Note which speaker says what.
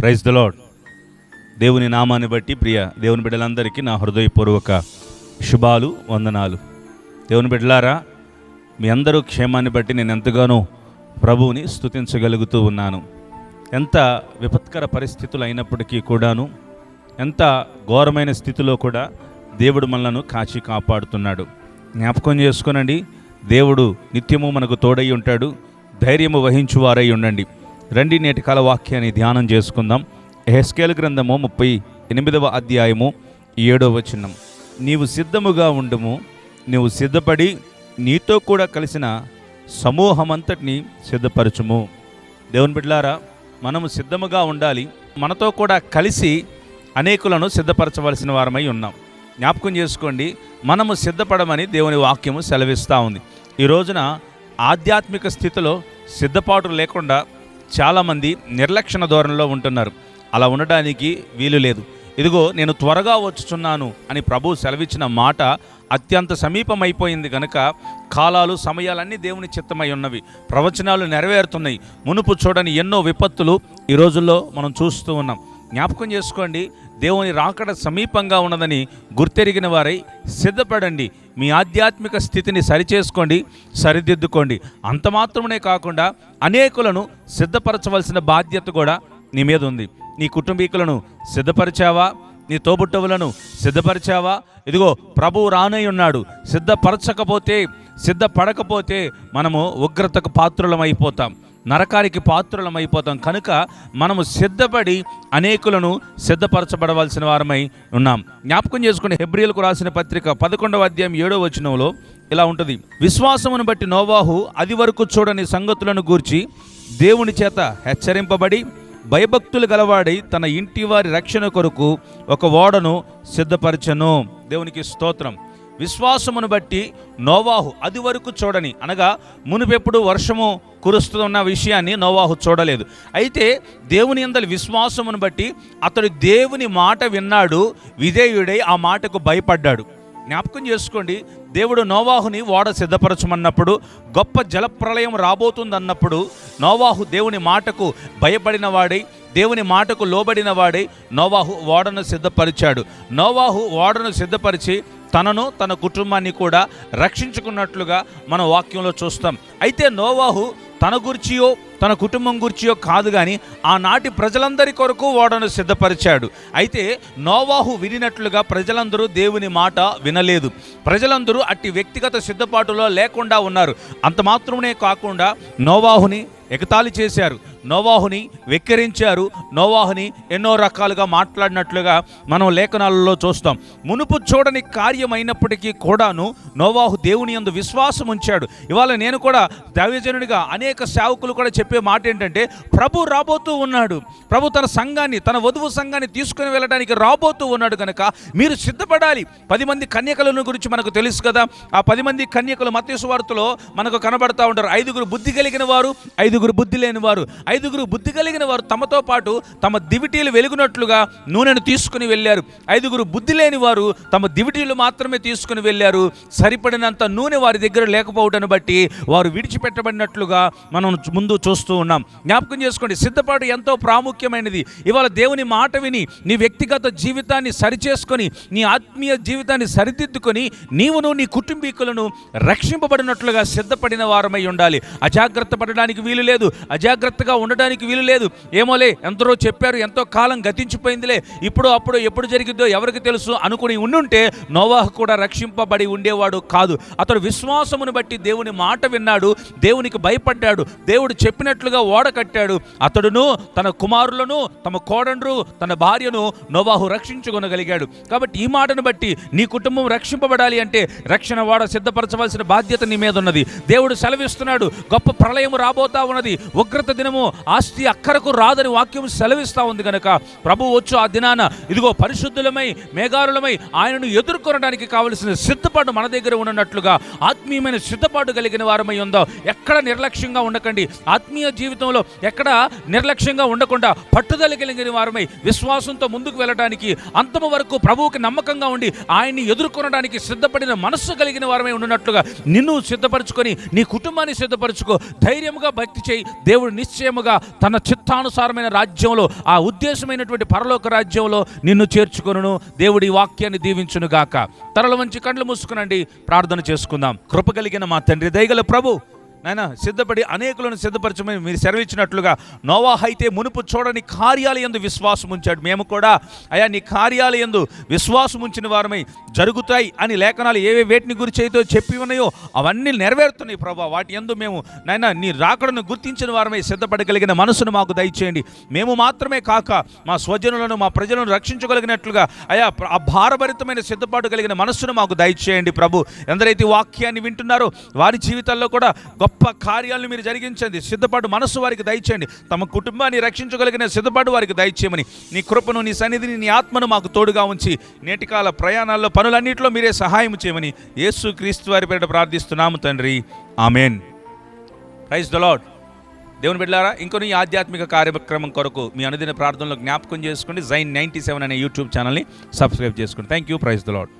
Speaker 1: Praise the lord దేవుని నామాన్ని బట్టి ప్రియ దేవుని బిడ్డలందరికీ నా హృదయపూర్వక శుభాలు వందనాలు. దేవుని బిడ్డలారా మీ అందరూ క్షేమాన్ని బట్టి నేను ఎంతగానో ప్రభువుని స్థుతించగలుగుతూ ఉన్నాను. ఎంత విపత్కర పరిస్థితులు అయినప్పటికీ కూడాను ఎంత ఘోరమైన స్థితిలో కూడా దేవుడు మనలను కాచి కాపాడుతున్నాడు. జ్ఞాపకం చేసుకోనండి దేవుడు నిత్యము మనకు తోడై ఉంటాడు ధైర్యము వహించువారై ఉండండి. రండి నేటి కాల వాక్యాన్ని ధ్యానం చేసుకుందాం. హెస్కేల్ గ్రంథము ముప్పై ఎనిమిదవ అధ్యాయము ఏడవ వచనం. నీవు సిద్ధముగా ఉండుము నీవు సిద్ధపడి నీతో కూడా కలిసిన సమూహమంతటిని సిద్ధపరచుము. దేవుని బిడ్డలారా మనము సిద్ధముగా ఉండాలి మనతో కూడా కలిసి అనేకులను సిద్ధపరచవలసిన వారమై ఉన్నాం. జ్ఞాపకం చేసుకోండి మనము సిద్ధపడమని దేవుని వాక్యము సెలవిస్తూ ఉంది. ఈ రోజున ఆధ్యాత్మిక స్థితిలో సిద్ధపాటు లేకుండా చాలామంది నిర్లక్షణ ధోరణిలో ఉంటున్నారు. అలా ఉండడానికి వీలు లేదు. ఇదిగో నేను త్వరగా వచ్చుచున్నాను అని ప్రభు సెలవిచ్చిన మాట అత్యంత సమీపమైపోయింది కనుక కాలాలు సమయాలన్నీ దేవుని చిత్తమై ఉన్నవి. ప్రవచనాలు నెరవేరుతున్నాయి. మునుపు చూడని ఎన్నో విపత్తులు ఈ రోజుల్లో మనం చూస్తూ ఉన్నాం. జ్ఞాపకం చేసుకోండి దేవుని రాకడ సమీపంగా ఉన్నదని గుర్తెరిగిన వారై సిద్ధపడండి. మీ ఆధ్యాత్మిక స్థితిని సరిచేసుకోండి సరిదిద్దుకోండి. అంత మాత్రమే కాకుండా అనేకులను సిద్ధపరచవలసిన బాధ్యత కూడా నీ మీద ఉంది. నీ కుటుంబీకులను సిద్ధపరిచావా? నీ తోబుట్టవులను సిద్ధపరిచావా? ఇదిగో ప్రభువు రానై ఉన్నాడు. సిద్ధపరచకపోతే సిద్ధపడకపోతే మనము ఉగ్రతకు పాత్రులమైపోతాం. నరకానికి పాత్రులమైపోతాం. కనుక మనము సిద్ధపడి అనేకులను సిద్ధపరచబడవలసిన వారమై ఉన్నాం. జ్ఞాపకం చేసుకుని హెబ్రియల్కు రాసిన పత్రిక పదకొండవ అధ్యాయం ఏడవ వచనంలో ఇలా ఉంటుంది. విశ్వాసమును బట్టి నోవాహు అది వరకు చూడని సంగతులను గూర్చి దేవుని చేత హెచ్చరింపబడి భయభక్తులు గలవాడి తన ఇంటి వారి రక్షణ కొరకు ఒక ఓడను సిద్ధపరచను. దేవునికి స్తోత్రం. విశ్వాసమును బట్టి నోవాహు అది వరకు చూడని. అనగా మునిపెప్పుడు వర్షము కురుస్తున్న విషయాన్ని నోవాహు చూడలేదు. అయితే దేవుని అందరి విశ్వాసమును బట్టి అతడు దేవుని మాట విన్నాడు విధేయుడై ఆ మాటకు భయపడ్డాడు. జ్ఞాపకం చేసుకోండి దేవుడు నోవాహుని ఓడ సిద్ధపరచమన్నప్పుడు గొప్ప జలప్రలయం రాబోతుందన్నప్పుడు నోవాహు దేవుని మాటకు భయపడిన వాడై దేవుని మాటకు లోబడిన వాడై నోవాహు ఓడను సిద్ధపరిచాడు. నోవాహు ఓడను సిద్ధపరిచి తనను తన కుటుంబాన్ని కూడా రక్షించుకున్నట్లుగా మన వాక్యంలో చూస్తాం. అయితే నోవాహు తన గుర్చియో తన కుటుంబం గుర్చియో కాదు కానీ ఆనాటి ప్రజలందరి కొరకు ఓడను సిద్ధపరిచాడు. అయితే నోవాహు వినినట్లుగా ప్రజలందరూ దేవుని మాట వినలేదు. ప్రజలందరూ అట్టి వ్యక్తిగత సిద్ధపాటులో లేకుండా ఉన్నారు. అంత మాత్రమే కాకుండా నోవాహుని ఎగతాళి చేశారు. నోవాహుని వెక్కిరించారు. నోవాహుని ఎన్నో రకాలుగా మాట్లాడినట్లుగా మనం లేఖనాలలో చూస్తాం. మునుపు చూడని కార్యమైనప్పటికీ కూడాను నోవాహు దేవుని యందు విశ్వాసం ఉంచాడు. ఇవాళ నేను కూడా దైవజనుడిగా అనేక సేవకులు కూడా చెప్పే మాట ఏంటంటే ప్రభు రాబోతూ ఉన్నాడు. ప్రభు తన సంఘాన్ని తన వధువు సంఘాన్ని తీసుకుని వెళ్ళడానికి రాబోతూ ఉన్నాడు కనుక మీరు సిద్ధపడాలి. పది మంది కన్యకలను గురించి మనకు తెలుసు కదా. ఆ పది మంది కన్యకలు మత్స్సు వార్తలో మనకు కనబడతా ఉంటారు. ఐదుగురు బుద్ధి కలిగిన వారు ఐదుగురు బుద్ధి లేని వారు. ఐదుగురు బుద్ధి కలిగిన వారు తమతో పాటు తమ దివిటీలు వెలుగునట్లుగా నూనెను తీసుకుని వెళ్ళారు. ఐదుగురు బుద్ధి లేని వారు తమ దివిటీలు మాత్రమే తీసుకుని వెళ్ళారు. సరిపడినంత నూనె వారి దగ్గర లేకపోవడాన్ని బట్టి వారు విడిచిపెట్టబడినట్లుగా మనం ముందు చూస్తూ ఉన్నాం. జ్ఞాపకం చేసుకోండి సిద్ధపాటు ఎంతో ప్రాముఖ్యమైనది. ఇవాళ దేవుని మాట విని నీ వ్యక్తిగత జీవితాన్ని సరిచేసుకొని నీ ఆత్మీయ జీవితాన్ని సరిదిద్దుకొని నీవును నీ కుటుంబీకులను రక్షింపబడినట్లుగా సిద్ధపడిన వారమై ఉండాలి. అజాగ్రత్త పడడానికి వీలు లేదు. అజాగ్రత్తగా ఉండడానికి వీలు లేదు. ఏమోలే ఎంతరో చెప్పారు ఎంతో కాలం గతించిపోయిందిలే. ఇప్పుడు అప్పుడు ఎప్పుడు జరిగిద్దో ఎవరికి తెలుసు అనుకుని ఉండుంటే నోవాహు కూడా రక్షింపబడి ఉండేవాడు కాదు. అతడు విశ్వాసమును బట్టి దేవుని మాట విన్నాడు దేవునికి భయపడ్డాడు దేవుడు చెప్పినట్లుగా ఓడ కట్టాడు. అతడును తన కుమారులను తమ కోడండ్రు తన భార్యను నోవాహు రక్షించుకొనగలిగాడు. కాబట్టి ఈ మాటను బట్టి నీ కుటుంబం రక్షింపబడాలి అంటే రక్షణ వాడ సిద్ధపరచవలసిన బాధ్యత నీ మీద ఉన్నది దేవుడు సెలవిస్తున్నాడు గొప్ప ప్రళయం రాబోతా ఉన్నది. ఉగ్రత దినము ఆస్తి అక్కరకు రాదని వాక్యం సెలవిస్తా ఉంది కనుక ప్రభు వచ్చు ఆ దినాన. ఇదిగో పరిశుద్ధులమై మేఘారులమై ఆయనను ఎదుర్కొనడానికి కావలసిన సిద్ధపాటు మన దగ్గర ఉన్నట్లుగా ఆత్మీయమైన సిద్ధపాటు కలిగిన వారమై ఉందో. ఎక్కడ నిర్లక్ష్యంగా ఉండకండి. ఆత్మీయ జీవితంలో ఎక్కడ నిర్లక్ష్యంగా ఉండకుండా పట్టుదల కలిగిన వారమై విశ్వాసంతో ముందుకు వెళ్ళడానికి అంతము వరకు ప్రభువుకి నమ్మకంగా ఉండి ఆయన్ని ఎదుర్కొనడానికి సిద్ధపడిన మనస్సు కలిగిన వారమై ఉన్నట్లుగా నిన్ను సిద్ధపరచుకొని నీ కుటుంబాన్ని సిద్ధపరచుకో. ధైర్యముగా భక్తి చేయి. దేవుడు నిశ్చయం ప్రకారముగా తన చిత్తానుసారమైన రాజ్యంలో ఆ ఉద్దేశమైనటువంటి పరలోక రాజ్యంలో నిన్ను చేర్చుకొనును. దేవుడి వాక్యాన్ని దీవించును గాక తరల మంచి కండ్లు మూసుకునండి. ప్రార్థన చేసుకుందాం. కృప కలిగిన మా తండ్రి దయగల ప్రభు నాయన సిద్ధపడి అనేకులను సిద్ధపరచమని మీరు సెలవిచ్చినట్లుగా నోవాహ్ అయితే మునుపు చూడని కార్యాలయందు విశ్వాసం ఉంచాడు. మేము కూడా అయా నీ కార్యాలయందు విశ్వాసం ఉంచిన వారమై జరుగుతాయి అని లేఖనాలు ఏవే వేటిని గురించి అయితే చెప్పి ఉన్నాయో అవన్నీ నెరవేరుతున్నాయి ప్రభా. వాటి ఎందు మేము నాయన నీ రాకడను గుర్తించిన వారమై సిద్ధపడగలిగిన మనసును మాకు దయచేయండి. మేము మాత్రమే కాక మా స్వజనులను మా ప్రజలను రక్షించగలిగినట్లుగా అయా ఆ భారభరితమైన సిద్ధపాటు కలిగిన మనస్సును మాకు దయచేయండి ప్రభు. ఎందరైతే వాక్యాన్ని వింటున్నారో వారి జీవితాల్లో కూడా గొప్ప కార్యాలను మీరు జరిగించండి. సిద్ధపాటు మనస్సు వారికి దయచేయండి. తమ కుటుంబాన్ని రక్షించగలిగిన సిద్ధపాటు వారికి దయచేయమని నీ కృపను నీ సన్నిధిని నీ ఆత్మను మాకు తోడుగా ఉంచి నేటికాల ప్రయాణాల్లో పనులన్నింటిలో మీరే సహాయం చేయమని యేసు క్రీస్తు వారి పేరిట ప్రార్థిస్తున్నాము తండ్రి. ఆమెన్. ప్రైజ్ ద లాడ్ దేవుని బిడ్డారా ఇంకొన్ని ఆధ్యాత్మిక కార్యక్రమం కొరకు మీ అనుదిన ప్రార్థనలో జ్ఞాపకం చేసుకోండి. జైన్ నైంటీ సెవెన్ అనే యూట్యూబ్ ఛానల్ని సబ్స్క్రైబ్ చేసుకోండి thank you praise the Lord